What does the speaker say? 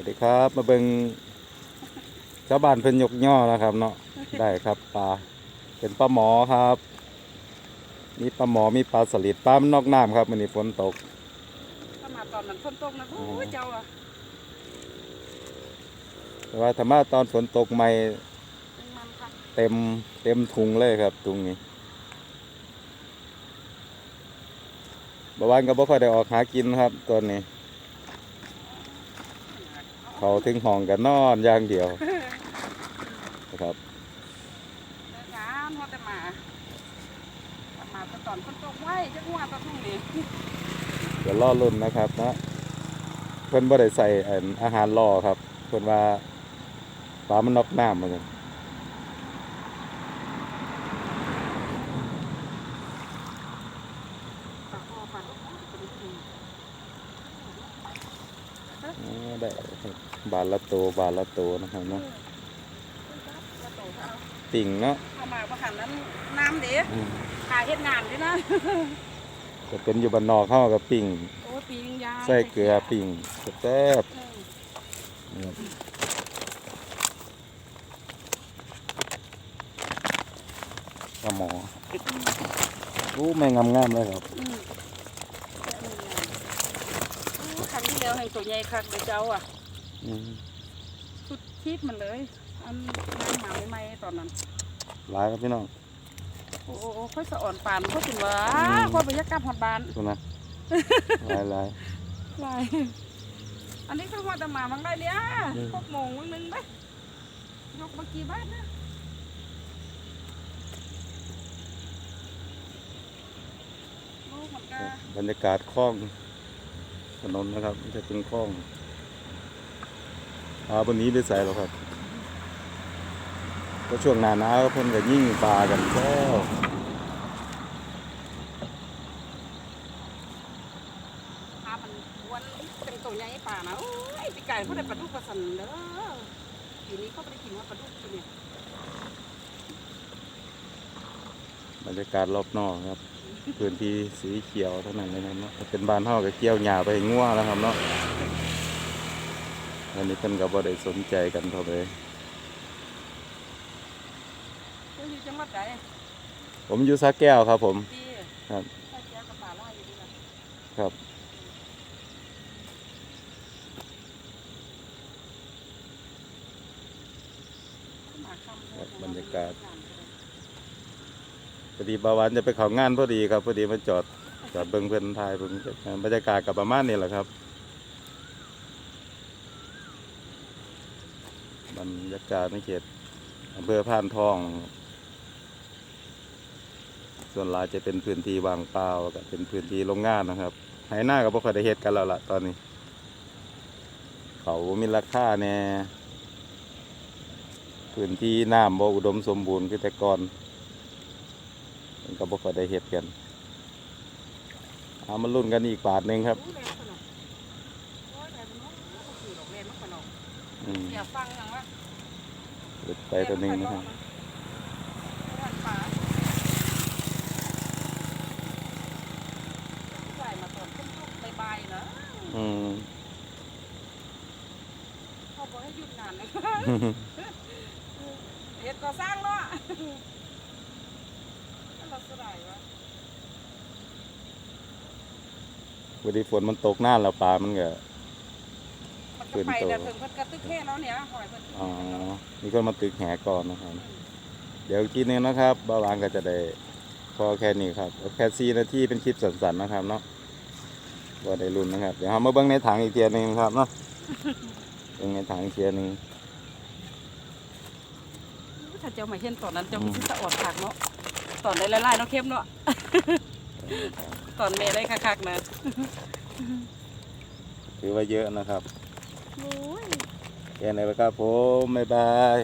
วัสดีครับ มาเบิงชาวบ้านเพิ่นยกย่อนะครับ เนาะได้ครับปลาเป็นปลาหมอครับ มีปลาหมอมีปลาสลิดปลามันนอกน้ำครับมันนี้ฝนตกถ้ามาตอนนั้นฝนตกนะโอ้ยเจ้าอะแต่ว่าถ้ามาตอนฝนตกใหม่เป็นมันค่ะเต็มเต็มถุงเลยครับถุงนี้บางวันก็บ่ค่อยได้ออกหากินครับตัวนี้ เขาถึงห้องกันนอนอย่างเดียวนะครับเลิกงานพอแต่มาถ้ามาแต่ตอนฝนตกไว้จะงัวตะทุ่งนี่เดี๋ยวล่อรุ่นนะครับนะเพิ่นบ่ได้ใส่อันอาหารล่อครับเพิ่นว่าปลามันนอกน้ำเหมือนกัน ปลาคอปลาลูกเป็นทุ่ง อ๋อ ได้ครับบาทละโตวบาทละโตวนะครับเนาะปลาโตเขาติ่งเนาะเอามาประหันนั้นน้ำเด็อืมขายเฮ็ดงานด้วยนะจะเป็นอยู่บ้านนอกเข้ากับปิ่งโอ้ปีงยาใส่เกลือปิ่งแซ่บเออๆนะครับปลาหมออู้ไม่งามๆเลยครับอืมอู้ค รั้งที่แล้วแห่งตัวใหญ่คักเดี๋ยวเจ้าอะอืมสุดคิดมันเลย อันน้ำหมาใหม่ๆตอนนั้น หลายครับพี่น้อง โอ้โหค่อยสะอ่อนปานค่อยถึงว่าอืม ค่อยไปยักกลับหอดบ้านดูนะ หลายหลายลายอันนี้คือว่าแต่หมามันได้เนี่ยอืม พวกโมงวันหนึงไหมยกมากี่บาทนะลูกมันก็บรรยากาศคลอง ถนนนะครับไม่ใช่เป็นคลองปลาบนนี้ได้ใส่หรอครับก็ช่วงหน้าหนาวเพิ่นก็ยิ่งปลากันแล้วพามันวนเป็นตัวใหญ่ป่านะโอ้ยปีไก่เขาได้ปลาดุกปลาสันเด้อปีนี้เขาไม่ได้กินว่าปลาดุกตัวเนี่ยบรรยากาศรอบนอกครับ พื้นที่สีเขียวเท่านั้นเลยนะครับเนาะถ้าเป็นบ้านเฮาก็เกี่ยวหญ้าไปง่วแล้วครับเนาะวันนี้เพิ่นก็บ่ได้สนใจกันเท่าไหร่เขาอยู่จังหวัดใดผมอยู่สระแก้วครับผมดีครับถ้าเจ้ากับป่าล่าอยู่ดีละครับมาค่ำครับบรรยากาศ พอดีบาวานจะไปเขางานพอดีครับพอดีมาจอดจอดเบิ่งเพิ่อนถ่ายเบิ่งบรรยากาศกับประมาณนี้แหละครับ บรรยากาศในเขตอำเภอพานทอง ส่วนลายจะเป็นพื้นที่วางเปล่ากับเป็นพื้นที่โรงงานนะครับไหหน้ากับพวกเขาได้เฮ็ดกันแล้วล่ะตอนนี้ เขาบ่มีราคาแน่พื้นที่น้ำบ่อุดมสมบูรณ์คือแต่ก่อน ก็บ่ค่อยได้เฮ็ดกันเอามาลุ้นกันอีกบาทหนึ่งครับรู้แล้วขนาดโอ้ยแต่มันน้องก็คือดอกเลนมันขนมอืมอย่าฟังอย่างว่าหลุดไปตัวหนึ่งนะครับร้านป่าใส่มาตอนทุ่มๆบ่ายๆนะอืมเขาบอกให้หยุดงานนะเห็ดก่อสร้างเนาะ นั่นเราสลายวะพอดีฝนมันตกนานแล้วปลามันก็มันก็ไปแต่ถึงเพิ่นกระตึกแค่แล้วเนี่ยหอยเพิ่นอ๋อมีคนมาตึกแหก่อนนะครับ เดี๋ยวอีกทีหนึงนะครับบาวางก็จะได้พอแค่นี้ครับเอาแค่สี่นาทีเป็นคลิปสั้นๆนะครับเนาะก็ได้รุ่นนะครับ เดี๋ยวเรามาเบิ้งในถังอีกเทียหนึงครับเนาะเบิ้งในถังอีกเทียหนึงถ้าเจ้ามาเห็นตอนนั้นเจ้าก็สิสะอดผักเนาะต อนได้ละลายๆเนาะเข้มเนาะตอนแม่ได้คักๆนะถือว่าเยอะนะครับโอ้ยแค่ไหนแล้วครับผมบ๊ายบาย